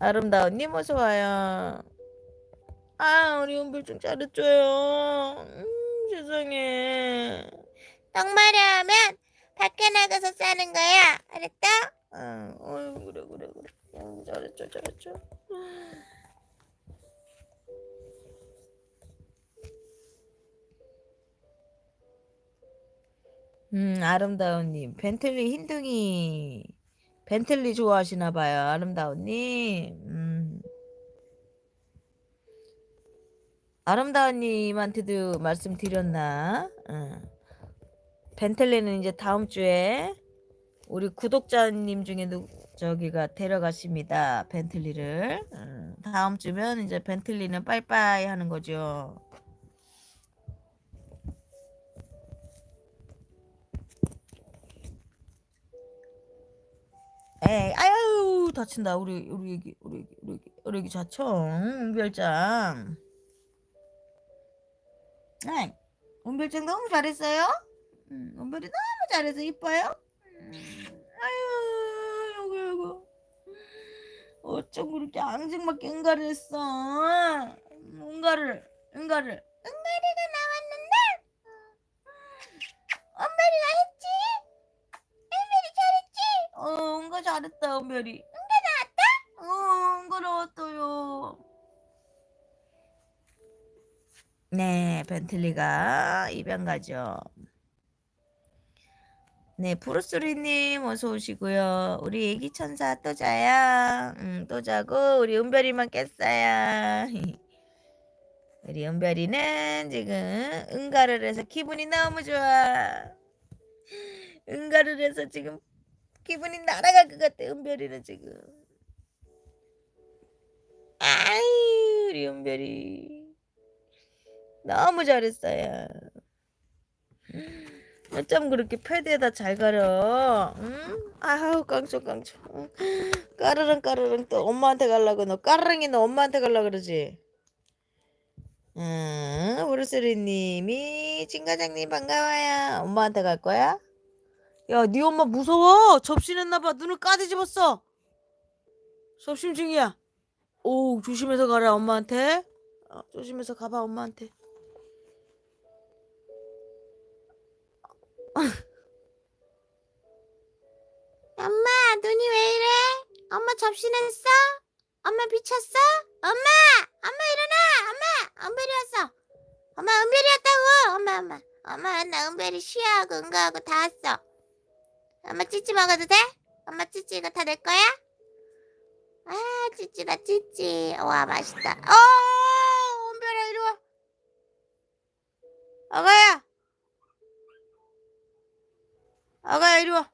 아름다운님 어서 와요. 아 우리 은별 좀 잘해줘요. 음, 세상에. 똥마려 하면 밖에 나가서 싸는 거야. 알았다? 아, 어이 그래 그래 그래. 음, 잘했죠 잘했죠. 음 아름다운 님 벤틀리 흰둥이 벤틀리 좋아하시나 봐요 아름다운님. 음. 아름다운님한테도 말씀드렸나? 어. 벤틀리는 이제 다음 주에 우리 구독자님 중에 누 저기가 데려가십니다. 벤틀리를. 음, 다음 주면 이제 벤틀리는 빠이빠이 하는 거죠. 에이, 아유, 다친다. 우리, 우리 애기, 우리 애기, 우리 애기, 우리 애기 자청. 은별장. 네. 은별장 너무 잘했어요. 음, 은별이 너무 잘해서 이뻐요. 음, 아유, 요거, 요거. 어쩜 그렇게 앙증맞게 응가를 했어. 음, 응가를, 응가를. 잘했다, 은별이. 응가 나왔다? 어, 응가 나왔어요. 네, 벤틀리가 입양 가죠. 네, 프로스리님 어서 오시고요. 우리 애기 천사 또 자요. 음, 또 자고 우리 은별이만 깼어요. 우리 은별이는 지금 응가를 해서 기분이 너무 좋아. 응가를 해서 지금 기분이 날아갈 것 같아. 은별이는 지금. 아이, 우리 은별이 너무 잘했어요. 어쩜 그렇게 패드에다 잘 가려? 응? 아우 깡총 깡총. 응? 까르릉 까르릉 또 엄마한테 갈라고 너 까르릉이 너 엄마한테 갈라 그러지? 응, 브루스리님이 진과장님 반가워요. 엄마한테 갈 거야? 야, 네 엄마 무서워. 접신했나봐. 눈을 까뒤집었어. 접신 중이야. 오, 조심해서 가라 엄마한테. 어, 조심해서 가봐 엄마한테. 엄마 눈이 왜 이래? 엄마 접신했어? 엄마 미쳤어? 엄마! 엄마 일어나! 엄마! 은별이 왔어! 엄마 은별이 왔다고! 엄마 엄마 엄마 나 은별이 쉬하고 응가하고 다 왔어 엄마 찌찌 먹어도 돼? 엄마 찌찌 이거 다 내 거야? 아 찌찌다 찌찌 와 맛있다 어 은별아 이리 와 아가야. 아가야 이리 와.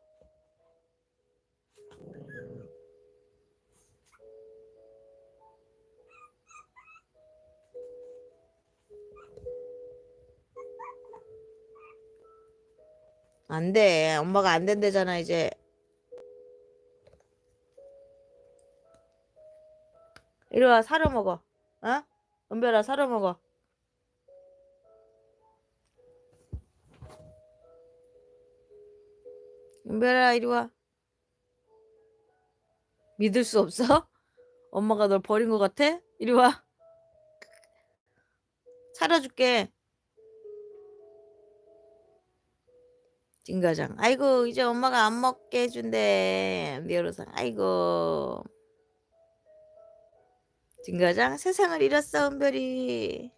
안 돼. 엄마가 안 된대잖아, 이제. 이리 와, 사러 먹어. 어? 은별아, 사러 먹어. 은별아, 이리 와. 믿을 수 없어? 엄마가 널 버린 것 같아? 이리 와. 사려줄게. 진가장. 아이고, 이제 엄마가 안 먹게 해 준대. 미어로상. 아이고. 진가장, 세상을 잃었어, 은별이.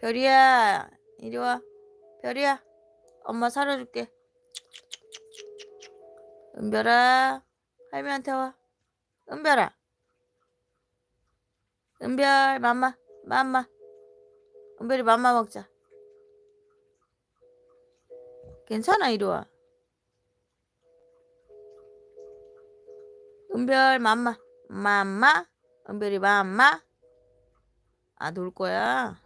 별이야, 이리 와. 별이야, 엄마 사려줄게. 은별아, 할머니한테 와. 은별아. 은별, 맘마, 맘마. 은별이 맘마 먹자. 괜찮아, 이리 와. 은별, 맘마, 맘마. 은별이 맘마. 아, 놀 거야?